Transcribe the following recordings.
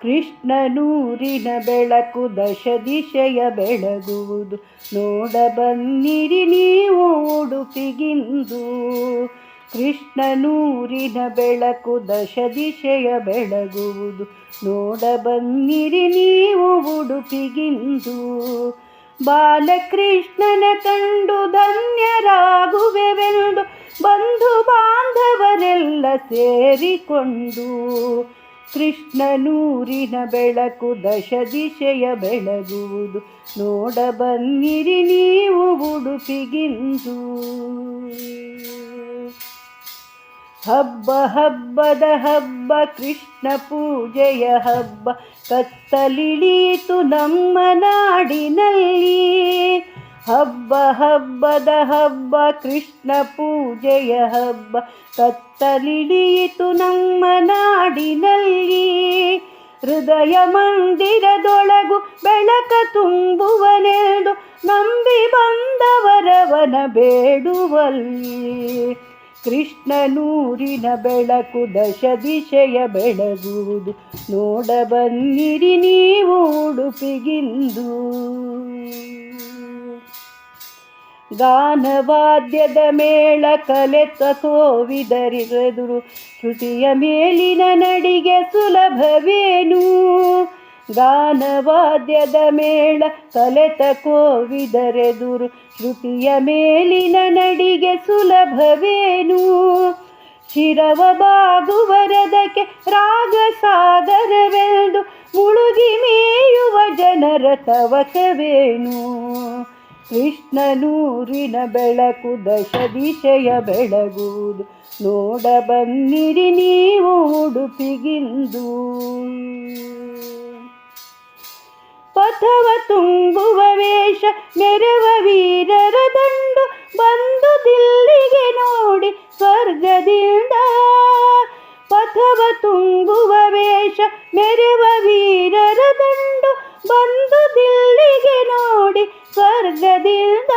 ಕೃಷ್ಣನೂರಿನ ಬೆಳಕು ದಶ ದಿಶೆಯ ಬೆಳಗುವುದು. ನೋಡ ಬನ್ನಿರಿ ನೀವು ಉಡುಪಿಗಿಂದು. ಕೃಷ್ಣನೂರಿನ ಬೆಳಕು ದಶ ದಿಶೆಯ ಬೆಳಗುವುದು. ನೋಡ ಬನ್ನಿರಿ ನೀವು ಉಡುಪಿಗಿಂದು. ಬಾಲಕೃಷ್ಣನ ಕಂಡು ಧನ್ಯರಾಗುವೆವೆಂದು ಬಂಧು ಬಾಂಧವರೆಲ್ಲ ಸೇರಿಕೊಂಡು. ಕೃಷ್ಣನೂರಿನ ಬೆಳಕು ದಶ ದಿಶೆಯ ಬೆಳಗುವುದು. ನೋಡ ಬನ್ನಿರಿ ನೀವು ಉಡುಪಿಗಿಂದು. ಹಬ್ಬ ಹಬ್ಬದ ಹಬ್ಬ, ಕೃಷ್ಣ ಪೂಜೆಯ ಹಬ್ಬ ಕತ್ತಲಿಳೀತು ನಮ್ಮ ನಾಡಿನಲ್ಲಿ. ಹಬ್ಬ ಹಬ್ಬದ ಹಬ್ಬ, ಕೃಷ್ಣ ಪೂಜೆಯ ಹಬ್ಬ ಕತ್ತಲಿಡಿಯಿತು ನಮ್ಮ ನಾಡಿನಲ್ಲಿ. ಹೃದಯ ಮಂದಿರದೊಳಗು ಬೆಳಕ ತುಂಬುವನೆಂದು ನಂಬಿ ಬಂದವರವನ ಬೇಡುವಲ್ಲಿ. ಕೃಷ್ಣನೂರಿನ ಬೆಳಕು ದಶ ದಿಶೆಯ ಬೆಳಗುವುದು. ನೋಡ ಬನ್ನಿರಿ ನೀವು ಉಡುಪಿಗಿಂದು. ಗಾನವಾದ್ಯದ ಮೇಳ ಕಲೆತ ಕೋವಿದರಿಗೆದುರು ಶ್ರುತಿಯ ಮೇಲಿನ ನಡಿಗೆ ಸುಲಭವೇನು? ಗಾನವಾದ್ಯದ ಮೇಳ ಕಲೆತ ಕೋವಿದರೆದುರು. ಶ್ರುತಿಯ ಮೇಲಿನ ನಡಿಗೆ ಸುಲಭವೇನು? ಶಿರವ ಬಾಗುವರದಕ್ಕೆ ರಾಗ ಸಾಗರವೆಂದು ಮುಳುಗಿ ಮೇಯುವ ಜನರ ತವಕವೇನು ಕೃಷ್ಣನೂರಿನ ಬೆಳಕು ದಶ ದಿಶೆಯ ಬೆಳಗುವುದು. ನೋಡ ಬಂದಿರಿ ನೀವು ಉಡುಪಿಗಿಂದು. ಪಥವ ತುಂಬುವ ವೇಷ ಮೆರವ ವೀರರ ದಂಡು ಬಂದು ದಿಲ್ಲಿಗೆ ನೋಡಿ ಸ್ವರ್ಗದಿಂದ. ಪಥವ ತುಂಬುವ ವೇಷ ಮೆರವ ವೀರರ ದಂಡು ಬಂದು ದಿಲ್ಲಿಗೆ ನೋಡಿ ಸ್ವರ್ಗದಿಂದ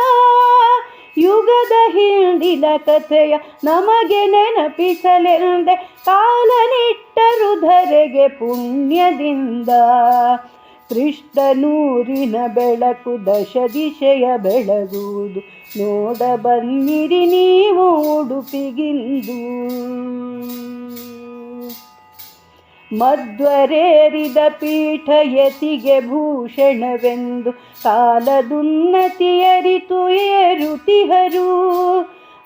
ಯುಗದ ಹಿಂದಿನ ಕಥೆಯ ನಮಗೆ ನೆನಪಿಸಲೆಂದೆ ಕಾಲ ನಿಟ್ಟರು ಧರೆಗೆ ಪುಣ್ಯದಿಂದ ಕೃಷ್ಣನೂರಿನ ಬೆಳಕು ದಶ ದಿಶೆಯ ಬೆಳಗುವುದು. ನೋಡ ಬನ್ನಿರಿ ನೀವು ಉಡುಪಿಗಿಂದು. ಮಧ್ವರೇರಿದ ಪೀಠ ಯತಿಗೆ ಭೂಷಣವೆಂದು ಕಾಲದುನ್ನತಿಯರಿತು ಏರುತಿಹರು.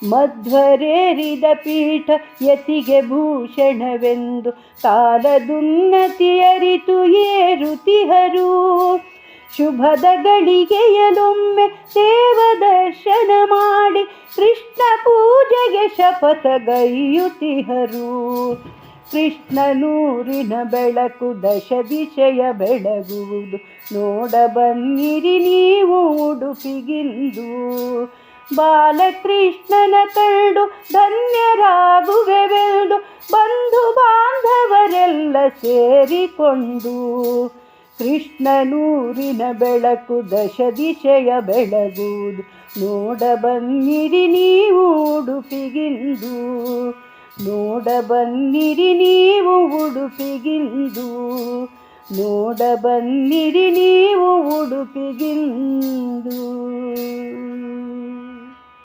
ಮಧ್ವರೇರಿದ ಪೀಠ ಯತಿಗೆ ಭೂಷಣವೆಂದು ಕಾಲದುನ್ನತಿಯರಿತು ಏರುತಿಹರು. ಶುಭದ ಗಳಿಗೆಯಲೊಮ್ಮೆ ದೇವದರ್ಶನ ಮಾಡಿ ಕೃಷ್ಣ ಪೂಜೆಗೆ ಶಪಥಗೈಯುತಿಹರು ಕೃಷ್ಣನೂರಿನ ಬೆಳಕು ದಶ ದಿಶೆಯ ಬೆಳಗುವುದು. ನೋಡ ಬನ್ನಿರಿ ನೀವು ಉಡುಪಿಗಿಂದು. ಬಾಲಕೃಷ್ಣನ ಕಂಡು ಧನ್ಯರಾಗುವೆವೆಂದು ಬಂಧು ಬಾಂಧವರೆಲ್ಲ ಸೇರಿಕೊಂಡು. ಕೃಷ್ಣನೂರಿನ ಬೆಳಕು ದಶ ದಿಶೆಯ ಬೆಳಗುವುದು. ನೋಡ ಬನ್ನಿರಿ ನೀವು ಉಡುಪಿಗಿಂದು. ನೋಡ ಬನ್ನಿರಿ ನೀವು ಉಡುಪಿಗಿಂದು ನೋಡ ಬನ್ನಿರಿ ನೀವು ಉಡುಪಿಗಿಂದು.